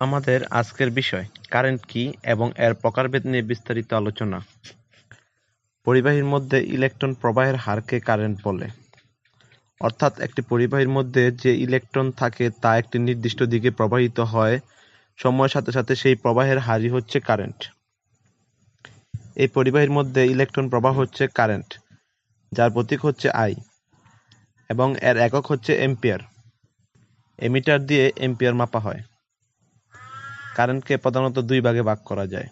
আমাদের আজকের বিষয় কারেন্ট কি এবং এর প্রকারভেদ নিয়ে বিস্তারিত আলোচনা। পরিবাহীর মধ্যে ইলেকট্রন প্রবাহের হারকে কারেন্ট বলে। অর্থাৎ একটি পরিবাহীর মধ্যে যে ইলেকট্রন থাকে তা একটি নির্দিষ্ট দিকে প্রবাহিত হয়, সময়ের সাথে সাথে সেই প্রবাহের হারই হচ্ছে কারেন্ট এই পরিবাহীর মধ্যে ইলেকট্রন প্রবাহ হচ্ছে কারেন্ট যার প্রতীক হচ্ছে আই এবং এর একক হচ্ছে এম্পিয়ার এমিটার দিয়ে এম্পিয়ার মাপা হয়। কারেন্টকে প্রধানত দুই ভাগে ভাগ করা যায়।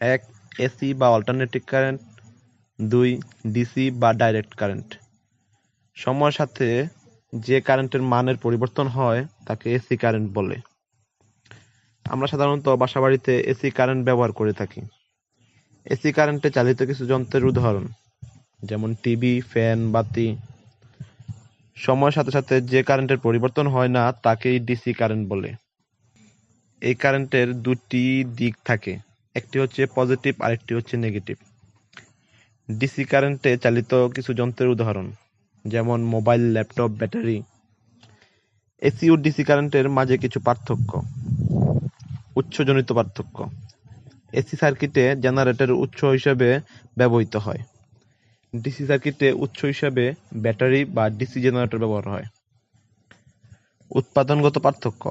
এক, এসি বা অল্টারনেটিভ কারেন্ট। দুই, ডিসি বা ডাইরেক্ট কারেন্ট। সময়ের সাথে যে কারেন্টের মানের পরিবর্তন হয়, তাকে এসি কারেন্ট বলে। আমরা সাধারণত বাসাবাড়িতে এসি কারেন্ট ব্যবহার করে থাকি। এসি কারেন্টে চালিত কিছু যন্ত্রের উদাহরণ, যেমন টিভি, ফ্যান, বাতি। সময়ের সাথে সাথে যে কারেন্টের পরিবর্তন হয় না, তাকেই ডিসি কারেন্ট বলে। এই কারেন্টের দুটি দিক থাকে। একটি হচ্ছে পজিটিভ আরেকটি হচ্ছে নেগেটিভ ডিসি কারেন্টে চালিত কিছু যন্ত্রের উদাহরণ, যেমন মোবাইল ল্যাপটপ ব্যাটারি এসি ও ডিসি কারেন্টের মাঝে কিছু পার্থক্য। উৎসজনিত পার্থক্য। এসি সার্কিটে জেনারেটর উৎস হিসেবে ব্যবহৃত হয়। ডিসি সার্কিটে উৎস হিসেবে ব্যাটারি বা ডিসি জেনারেটর ব্যবহার হয়। উৎপাদনগত পার্থক্য।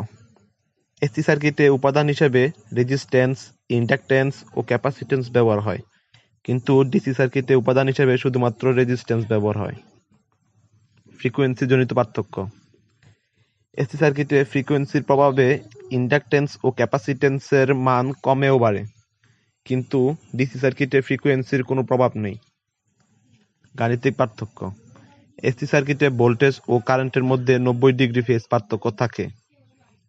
এসি সার্কিটে উপাদান হিসেবে রেজিস্ট্যান্স ইন্ডাকট্যান্স ও ক্যাপাসিট্যান্স ব্যবহার হয়। কিন্তু ডিসি সার্কিটে উপাদান হিসেবে শুধুমাত্র রেজিস্ট্যান্স ব্যবহার হয়। ফ্রিকোয়েন্সি জনিত পার্থক্য। এসি সার্কিটে ফ্রিকোয়েন্সির প্রভাবে ইন্ডাকট্যান্স ও ক্যাপাসিট্যান্সের মান কমেও বাড়ে। কিন্তু ডিসি সার্কিটে ফ্রিকোয়েন্সির কোনো প্রভাব নেই। গাণিতিক পার্থক্য। এসি সার্কিটে ভোল্টেজ ও কারেন্টের মধ্যে নব্বই ডিগ্রি ফেজ পার্থক্য থাকে।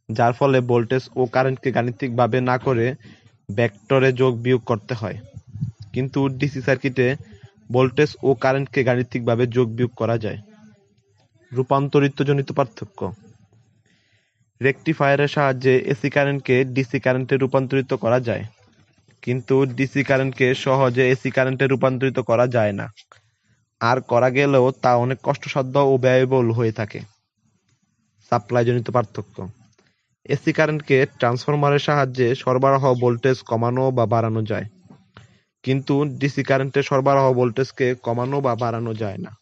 যার ফলে ভোল্টেজ ও কারেন্টকে গাণিতিকভাবে না করে ভেক্টরে যোগ বিয়োগ করতে হয়। কিন্তু ডিসি সার্কিটে ভোল্টেজ ও কারেন্টকে গাণিতিকভাবে যোগ বিয়োগ করা যায়। রূপান্তরিত জনিত পার্থক্য। রেকটিফায়ারের সাহায্যে এসি কারেন্টকে ডিসি কারেন্টে রূপান্তরিত করা যায়। কিন্তু ডিসি কারেন্টকে সহজে এসি কারেন্টে রূপান্তরিত করা যায় না। আর করা গেলেও তা অনেক কষ্টসাধ্য ও ব্যয়বহুল হয়ে থাকে। সাপ্লাই জনিত পার্থক্য। এসি কারেন্টকে ট্রান্সফরমারের সাহায্যে সরবরাহ ভোল্টেজ কমানো বা বাড়ানো যায়। কিন্তু ডিসি কারেন্টে সরবরাহ ভোল্টেজকে কমানো বা বাড়ানো যায় না।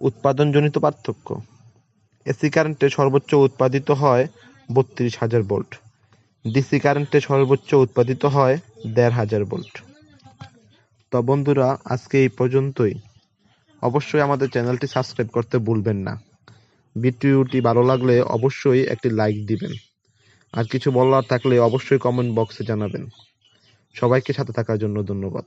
উৎপাদনজনিত পার্থক্য। এসি কারেন্টে সর্বোচ্চ উৎপাদিত হয় বত্রিশ হাজার ভোল্ট। ডিসি কারেন্টে সর্বোচ্চ উৎপাদিত হয় দেড় হাজার ভোল্ট। তো বন্ধুরা, আজকে এই পর্যন্তই। অবশ্যই আমাদের চ্যানেলটি সাবস্ক্রাইব করতে ভুলবেন না। ভিডিওটি ভালো লাগলে অবশ্যই একটি লাইক দিবেন। আর কিছু বলার থাকলে অবশ্যই কমেন্ট বক্সে জানাবেন। সবাইকে সাথে থাকার জন্য ধন্যবাদ।